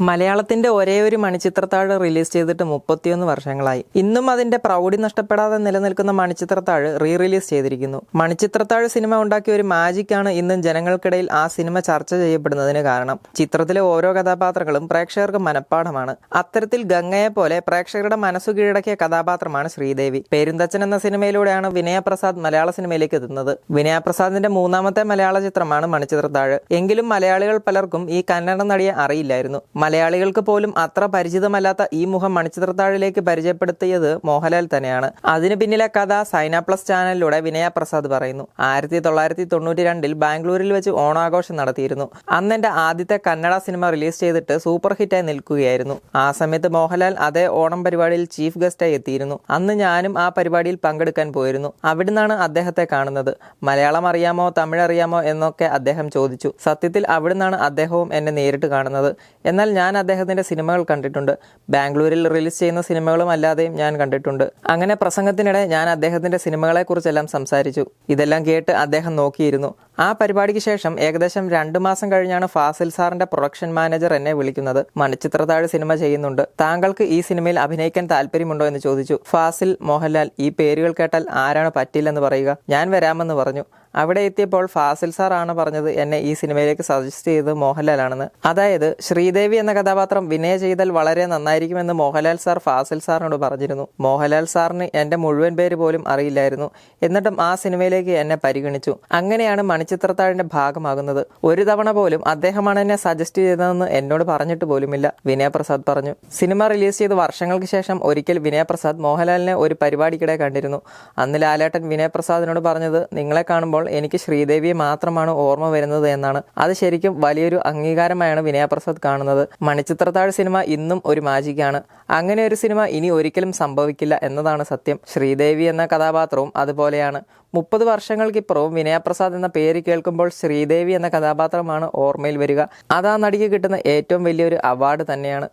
മലയാളത്തിന്റെ ഒരേ ഒരു മണിച്ചിത്രത്താഴ് റിലീസ് ചെയ്തിട്ട് മുപ്പത്തിയൊന്ന് വർഷങ്ങളായി. ഇന്നും അതിന്റെ പ്രൗഢി നഷ്ടപ്പെടാതെ നിലനിൽക്കുന്ന മണിച്ചിത്രത്താഴ് റീ റിലീസ് ചെയ്തിരിക്കുന്നു. മണിച്ചിത്രത്താഴ് സിനിമ ഉണ്ടാക്കിയ ഒരു മാജിക്കാണ് ഇന്നും ജനങ്ങൾക്കിടയിൽ ആ സിനിമ ചർച്ച ചെയ്യപ്പെടുന്നതിന് കാരണം. ചിത്രത്തിലെ ഓരോ കഥാപാത്രങ്ങളും പ്രേക്ഷകർക്ക് മനഃപ്പാഠമാണ്. അത്തരത്തിൽ ഗംഗയെ പോലെ പ്രേക്ഷകരുടെ മനസ്സു കീഴടക്കിയ കഥാപാത്രമാണ് ശ്രീദേവി. പെരുന്തച്ചൻ എന്ന സിനിമയിലൂടെയാണ് വിനയപ്രസാദ് മലയാള സിനിമയിലേക്ക് എത്തുന്നത്. വിനയപ്രസാദിന്റെ മൂന്നാമത്തെ മലയാള ചിത്രമാണ് മണിച്ചിത്രത്താഴ്. എങ്കിലും മലയാളികൾ പലർക്കും ഈ കന്നഡ നടിയെ അറിയില്ലായിരുന്നു. മലയാളികൾക്ക് പോലും അത്ര പരിചിതമല്ലാത്ത ഈ മുഖം മണിച്ചിത്രത്താഴിലേക്ക് പരിചയപ്പെടുത്തിയത് മോഹൻലാൽ തന്നെയാണ്. അതിന് പിന്നിലെ കഥ സൈന പ്ലസ് ചാനലിലൂടെ വിനയ പ്രസാദ് പറയുന്നു. ആയിരത്തി തൊള്ളായിരത്തി തൊണ്ണൂറ്റി രണ്ടിൽ ബാംഗ്ലൂരിൽ വെച്ച് ഓണാഘോഷം നടത്തിയിരുന്നു. അന്ന് എന്റെ ആദ്യത്തെ കന്നഡ സിനിമ റിലീസ് ചെയ്തിട്ട് സൂപ്പർ ഹിറ്റായി നിൽക്കുകയായിരുന്നു. ആ സമയത്ത് മോഹൻലാൽ അതേ ഓണം പരിപാടിയിൽ ചീഫ് ഗസ്റ്റായി എത്തിയിരുന്നു. അന്ന് ഞാനും ആ പരിപാടിയിൽ പങ്കെടുക്കാൻ പോയിരുന്നു. അവിടുന്നാണ് അദ്ദേഹത്തെ കാണുന്നത്. മലയാളം അറിയാമോ തമിഴ് അറിയാമോ എന്നൊക്കെ അദ്ദേഹം ചോദിച്ചു. സത്യത്തിൽ അവിടുന്നാണ് അദ്ദേഹവും എന്നെ നേരിട്ട് കാണുന്നത്. എന്നാൽ ഞാൻ അദ്ദേഹത്തിന്റെ സിനിമകൾ കണ്ടിട്ടുണ്ട്. ബാംഗ്ലൂരിൽ റിലീസ് ചെയ്യുന്ന സിനിമകളും അല്ലാതെയും ഞാൻ കണ്ടിട്ടുണ്ട്. അങ്ങനെ പ്രസംഗത്തിനിടെ ഞാൻ അദ്ദേഹത്തിന്റെ സിനിമകളെ കുറിച്ചെല്ലാം സംസാരിച്ചു. ഇതെല്ലാം കേട്ട് അദ്ദേഹം നോക്കിയിരുന്നു. ആ പരിപാടിക്ക് ശേഷം ഏകദേശം രണ്ടു മാസം കഴിഞ്ഞാണ് ഫാസിൽ സാറിന്റെ പ്രൊഡക്ഷൻ മാനേജർ എന്നെ വിളിക്കുന്നത്. മണിച്ചിത്രത്താഴ് സിനിമ ചെയ്യുന്നുണ്ട്. താങ്കൾക്ക് ഈ സിനിമയിൽ അഭിനയിക്കാൻ താല്പര്യമുണ്ടോ എന്ന് ചോദിച്ചു. ഫാസിൽ മോഹൻലാൽ ഈ പേരുകൾ കേട്ടാൽ ആരാണ് പറ്റില്ലെന്ന് പറയുക. ഞാൻ വരാമെന്ന് പറഞ്ഞു. അവിടെ എത്തിയപ്പോൾ ഫാസിൽ സാർ ആണ് പറഞ്ഞത് എന്നെ ഈ സിനിമയിലേക്ക് സജസ്റ്റ് ചെയ്തത് മോഹൻലാലാണെന്ന് അതായത് ശ്രീദേവി എന്ന കഥാപാത്രം വിനയ ചെയ്താൽ വളരെ നന്നായിരിക്കുമെന്ന് മോഹൻലാൽ സാർ ഫാസിൽ സാറിനോട് പറഞ്ഞിരുന്നു. മോഹൻലാൽ സാറിന് എന്റെ മുഴുവൻ പേര് പോലും അറിയില്ലായിരുന്നു. എന്നിട്ടും ആ സിനിമയിലേക്ക് എന്നെ പരിഗണിച്ചു. അങ്ങനെയാണ് മണിച്ചിത്രത്താഴിന്റെ ഭാഗമാകുന്നത്. ഒരു തവണ പോലും അദ്ദേഹമാണ് എന്നെ സജസ്റ്റ് ചെയ്തതെന്ന് എന്നോട് പറഞ്ഞിട്ട് പോലുമില്ല വിനയ പ്രസാദ് പറഞ്ഞു. സിനിമ റിലീസ് ചെയ്ത് വർഷങ്ങൾക്ക് ശേഷം ഒരിക്കൽ വിനയ പ്രസാദ് മോഹൻലാലിനെ ഒരു പരിപാടിക്കിടെ കണ്ടിരുന്നു. അന്ന് ലാലേട്ടൻ വിനയ പ്രസാദിനോട് പറഞ്ഞത് നിങ്ങളെ കാണുമ്പോൾ എനിക്ക് ശ്രീദേവിയെ മാത്രമാണ് ഓർമ്മ വരുന്നത് എന്നാണ്. അത് ശരിക്കും വലിയൊരു അംഗീകാരമായാണ് വിനയ പ്രസാദ് കാണുന്നത്. മണിച്ചിത്രത്താഴ് സിനിമ ഇന്നും ഒരു മാജിക്കാണ്. അങ്ങനെ ഒരു സിനിമ ഇനി ഒരിക്കലും സംഭവിക്കില്ല എന്നതാണ് സത്യം. ശ്രീദേവി എന്ന കഥാപാത്രവും അതുപോലെയാണ്. മുപ്പത് വർഷങ്ങൾക്കിപ്പുറവും വിനയപ്രസാദ് എന്ന പേര് കേൾക്കുമ്പോൾ ശ്രീദേവി എന്ന കഥാപാത്രമാണ് ഓർമ്മയിൽ വരിക. അതാ നടിക്ക് കിട്ടുന്ന ഏറ്റവും വലിയൊരു അവാർഡ് തന്നെയാണ്.